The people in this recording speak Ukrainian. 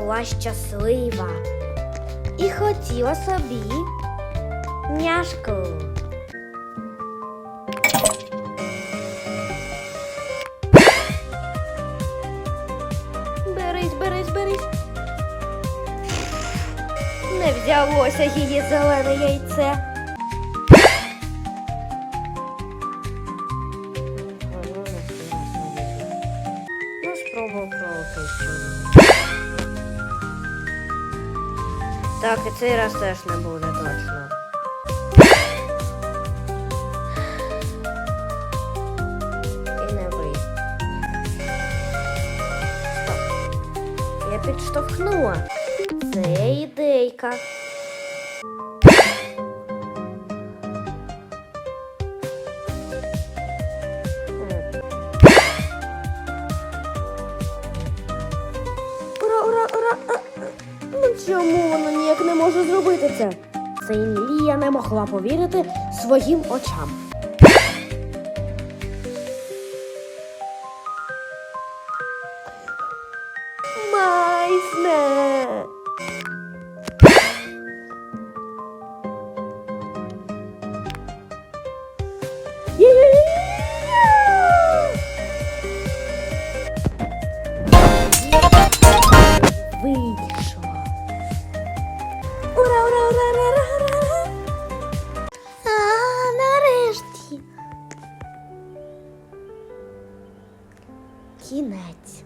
була щаслива і хотіла собі няшку. Берись, берись, берись. Не взялося її зелене яйце. Ну, спробую пролити Так, і цей раз теж не буде точно. І не вийде. Стоп. Я підштовхнула. Це ідейка. Ура, ура, ура! Ну чому вона ніяк не можу зробити це? Це і Лія не могла повірити своїм очам. Майсне! кінець.